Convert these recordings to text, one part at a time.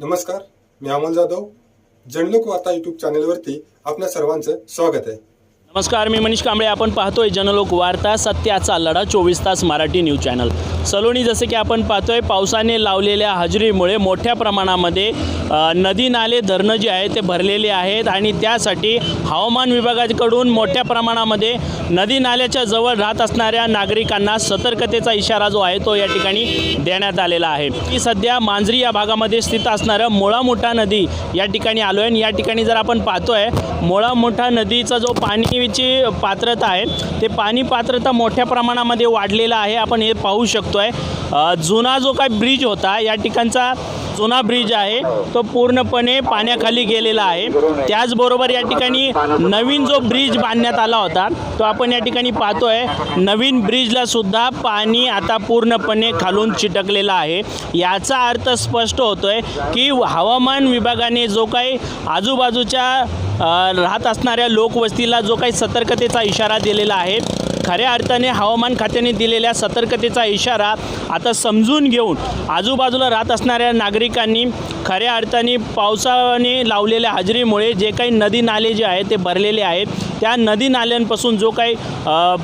नमस्कार मी अमोल जाधव. जनलोक वार्ता यूट्यूब चॅनेलवरती आपल्या सर्वांचं स्वागत आहे. नमस्कार मी मनीष कांबळे. आपण पाहतोय जनलोक वार्ता सत्याचा लढा चोवीस तास मराठी न्यूज चॅनल. सलोनी जसे की आपण पाहतोय पावसाने लावलेल्या हजेरीमुळे मोठ्या प्रमाणामध्ये नदी नाले धरणं जे आहे ते भरलेले आहेत. आणि त्यासाठी हवामान विभागाकडून मोठ्या प्रमाणामध्ये नदी नाल्याच्या जवळ राहत असणाऱ्या नागरिकांना सतर्कतेचा इशारा जो आहे तो या ठिकाणी देण्यात आलेला आहे. की सध्या मांजरी या भागामध्ये स्थित असणारं मुळामुठा नदी या ठिकाणी आलो आहे आणि या ठिकाणी जर आपण पाहतोय मुळामुठा नदीचा जो पाणीची पात्रता आहे ते पाणी पात्रता मोठ्या प्रमाणामध्ये वाढलेलं आहे. आपण हे पाहू शकतोय. आहे जुना जो काय ब्रिज होता या ठिकाणचा जुना ब्रिज आहे तो पूर्णपणे पाण्याखाली गेलेला आहे. त्याचबरोबर या ठिकाणी नवीन जो ब्रिज बांधण्यात आला होता तो आपण या ठिकाणी पाहतोय. नवीन ब्रिजला सुद्धा पाणी आता पूर्णपणे खालून चिटकलेलं आहे. याचा अर्थ स्पष्ट होतोय की हवामान विभागाने जो काही आजूबाजूच्या राहत असणाऱ्या लोकवस्तीला जो काही सतर्कतेचा इशारा दिलेला आहे खऱ्या अर्थाने हवामान खात्याने दिलेल्या सतर्कतेचा इशारा आता समजून घेऊन आजूबाजूला राहत असणाऱ्या नागरिकांनी खऱ्या अर्थाने पावसाने लावलेल्या हजेरीमुळे जे काही नदी नाले जे आहेत ते भरलेले आहेत. त्या नदी नाल्यांपासून जो काही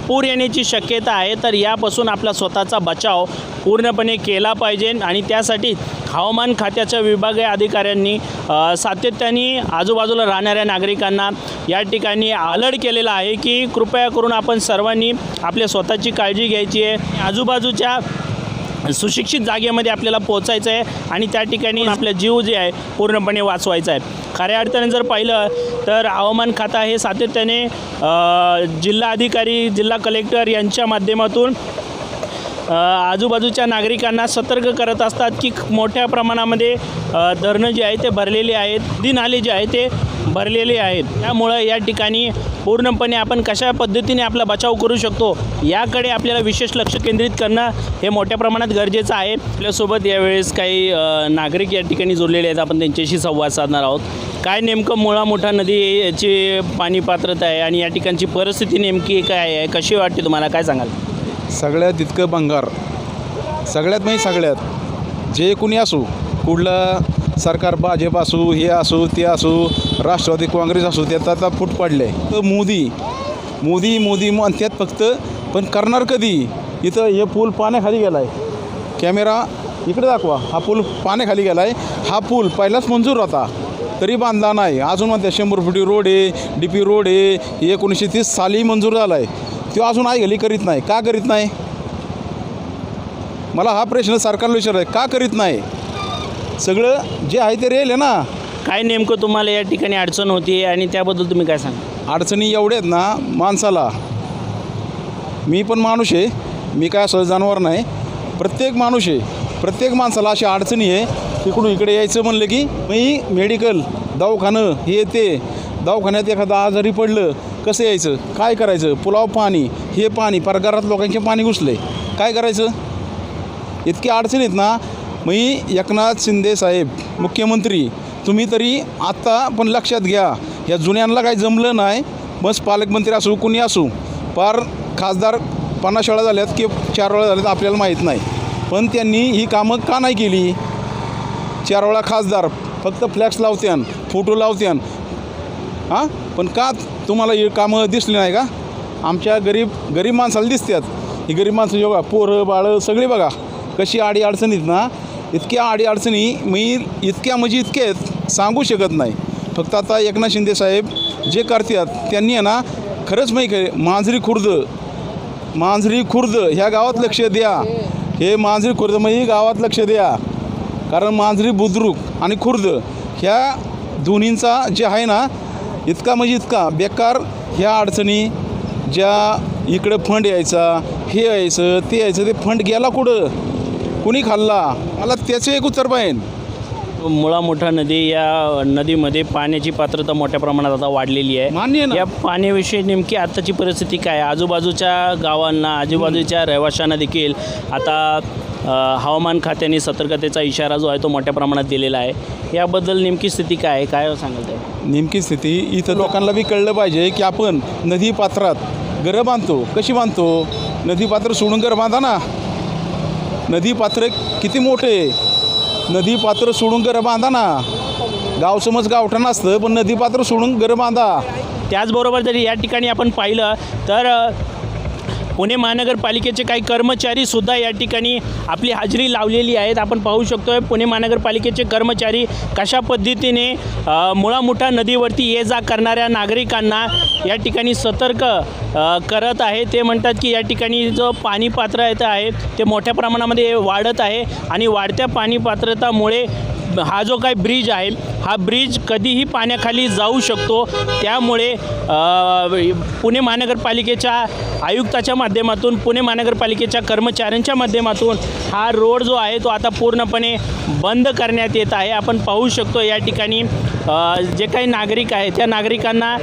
पूर येण्याची शक्यता आहे तर यापासून आपला स्वतःचा बचाव पूर्णपणे केला पाहिजे आणि त्यासाठी हवामान खात्याच्या विभागीय अधिकाऱ्यांनी सातत्याने आजूबाजूला राहणाऱ्या नागरिकांना या ठिकाणी अलर्ट केलेला आहे की कृपया करून आपण सर्वांनी आपल्या स्वतःची काळजी घ्यायची आहे. आजूबाजूच्या सुशिक्षित जागेमध्ये आपल्याला पोचायचं आहे आणि त्या ठिकाणी आपला जीव जे आहे पूर्णपणे वाचवायचा आहे. खऱ्या अर्थाने जर पाहिलं तर हवामान खाता हे सातत्याने जिल्हा अधिकारी जिल्हा कलेक्टर यांच्या माध्यमातून आजूबाजूच्या नागरिकांना सतर्क करत असतात की मोठ्या प्रमाणामध्ये धरणं जे आहे ते भरलेले आहेत. नदी नाले जे आहे ते भरलेले आहेत. त्यामुळं या ठिकाणी पूर्णपणे आपण कशा पद्धतीने आपला बचाव करू शकतो याकडे आपल्याला विशेष लक्ष केंद्रित करणं हे मोठ्या प्रमाणात गरजेचं आहे. आपल्यासोबत यावेळेस काही नागरिक या ठिकाणी जोडलेले आहेत. आपण त्यांच्याशी संवाद साधणार आहोत. काय नेमकं मुळा मोठा नदी याची पाणी पात्रता आहे आणि या ठिकाणची परिस्थिती नेमकी काय आहे? कशी वाटते तुम्हाला? काय सांगाल? सगळ्यात इतकं भंगार. सगळ्यात म्हणजे सगळ्यात. जे कुणी असू कुठलं सरकार भाजप असू हे असू ते असू राष्ट्रवादी काँग्रेस असू त्यात आता फूट पडले तर मोदी मोदी मोदी म्हणतात फक्त पण करणार कधी? इथं हे पूल पाण्याखाली गेला आहे कॅमेरा इकडे दाखवा. हा पूल पाण्याखाली गेला आहे हा पूल पहिलाच मंजूर होता. तरी बांधला नाही. अजून म्हणते शंभर फुटी रोड आहे डी पी रोड आहे एकोणीसशे तीस साली मंजूर झाला आहे तो अजून आई घाली करीत नाही. का करीत नाही? मला हा प्रश्न सरकारला विचार आहे. का करीत नाही? सगळं जे आहे ते रेल आहे ना. काय नेमकं तुम्हाला या ठिकाणी अडचण होती आणि त्याबद्दल तुम्ही काय सांगा? अडचणी एवढ्या आहेत ना माणसाला. मी पण माणूस आहे. मी काय असं जनावर नाही. प्रत्येक माणूस आहे. प्रत्येक माणसाला अशी अडचणी आहे तिकडून इकडे यायचं म्हणलं की मी मेडिकल दवाखानं हे ते. दवाखान्यात एखादं आजारी पडलं कसं यायचं? काय करायचं? पुलाव पाणी हे पाणी पार घरात लोकांचे पाणी घुसले. काय करायचं? इतकी अडचणीत ना मी एकनाथ शिंदे साहेब मुख्यमंत्री तुम्ही तरी आत्ता पण लक्षात घ्या या जुन्यांना काही जमलं नाही बस पालकमंत्री असू कुणी असू पार खासदार पन्नास वेळा झाल्यात की चार वेळा झाल्यात आपल्याला माहीत नाही. पण त्यांनी ही कामं का नाही केली? चार वेळा खासदार फक्त फ्लॅक्स लावत्यान फोटो लावत्यान हां? पण का तुम्हाला ही कामं दिसली नाही का? आमच्या गरीब गरीब माणसाला दिसतात ही गरीब माणसं जेव्हा पोरं बाळं सगळी बघा कशी आडी अडचणीत ना इतक्या अडीअडचणी मी इतक्या म्हणजे इतकेच आहेत सांगू शकत नाही. फक्त आता एकनाथ शिंदे साहेब जे करतात त्यांनी आहे ना खरंच माहिती मांजरी खुर्द मांजरी खुर्द ह्या गावात लक्ष द्या. हे मांजरी खुर्द म्हणजे गावात लक्ष द्या. कारण मांजरी बुद्रुक आणि खुर्द ह्या दोन्हींचा जे आहे ना इतका म्हणजे इतका बेकार ह्या अडचणी ज्या इकडं फंड यायचा हे यायचं ते यायचं ते फंड गेला कुठं? कुणी खाल्ला? मला त्याचं एक उत्तर पाहिजे मुळा मोठा नदी या नदीमध्ये पाण्याची पात्रता मोठ्या प्रमाणात आता वाढलेली आहे. मान्य आहे या पाण्याविषयी नेमकी आत्ताची परिस्थिती काय आहे? आजूबाजूच्या गावांना आजूबाजूच्या रहिवाशांना देखील आता अ, हवामान खात्याने सतर्कतेचा इशारा जो आहे तो मोठ्या प्रमाणात दिलेला आहे. याबद्दल नेमकी स्थिती काय आहे? काय सांगाल ते नेमकी स्थिती इथं लोकांना बी कळलं पाहिजे की आपण नदी पात्रात घरं बांधतो. कशी बांधतो? नदी पात्र सोडून घर बांधा ना. नदी पात्र किती मोठे नदीपात्र नदी पात्र सोडून घरं बांधा ना. गाव समज गावठाण असतं पण नदी पात्र सोडून घरं बांधा. त्याचबरोबर जरी या ठिकाणी आपण पाहिलं तर पुणे महानगरपालिकेचे काही कर्मचारीसुद्धा या ठिकाणी आपली हजेरी लावलेली आहेत. आपण पाहू शकतो आहे पुणे महानगरपालिकेचे कर्मचारी कशा पद्धतीने मुळामुठा नदीवरती ये जा करणाऱ्या नागरिकांना या ठिकाणी सतर्क करत आहे ते म्हणतात की या ठिकाणी जो पाणी पात्रता आहे ते मोठ्या प्रमाणामध्ये वाढत आहे आणि वाढत्या पाणी पात्रतामुळे हा जो काही ब्रिज आहे हा ब्रिज कधीही पाण्याखाली जाऊ शकतो. त्यामुळे पुणे महानगरपालिकेच्या आयुक्ताच्या माध्यमातून पुणे महानगरपालिकेच्या कर्मचाऱ्यांच्या माध्यमातून हा रोड जो आहे तो आता पूर्णपणे बंद करण्यात येत आहे. आपण पाहू शकतो या ठिकाणी जे काही नागरिक आहे त्या नागरिकांना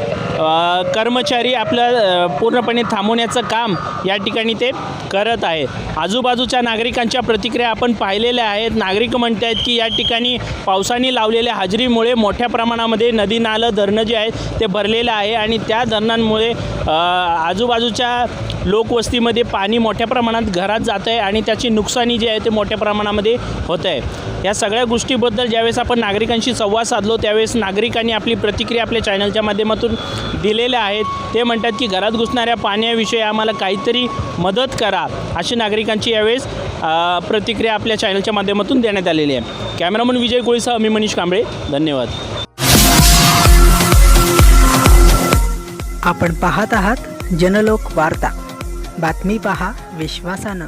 कर्मचारी आपलं पूर्णपणे थांबवण्याचं काम या ठिकाणी ते करत आहे आजूबाजूच्या नागरिकांच्या प्रतिक्रिया आपण पाहिलेल्या आहेत. नागरिक म्हणत आहेत की या ठिकाणी पावसाने लावलेल्या हजेरीमुळे मोठ्या प्रमाणामध्ये नदी नालं धरणं जे आहेत ते भरलेलं आहे आणि त्या धरणांमुळे आजूबाजूच्या लोकवस्तीमध्ये पाणी मोठ्या प्रमाणात घरात जात आहे आणि त्याची नुकसानी जी आहे ते मोठ्या प्रमाणामध्ये होत आहे. या सगळ्या गोष्टीबद्दल ज्यावेळेस आपण नागरिकांशी संवाद साधलो त्यावेळेस नागरिकांनी आपली प्रतिक्रिया आपल्या चॅनलच्या माध्यमातून दिलेल्या आहेत. ते म्हणतात की घरात घुसणाऱ्या पाण्याविषयी आम्हाला काहीतरी मदत करा अशी नागरिकांची यावेळेस प्रतिक्रिया आपल्या चॅनलच्या माध्यमातून देण्यात आलेली आहे. कॅमेरामन विजय कोळीसह मी मनीष कांबळे. धन्यवाद. आपण पाहत आहात जनलोक वार्ता. बातमी पहा विश्वासानं.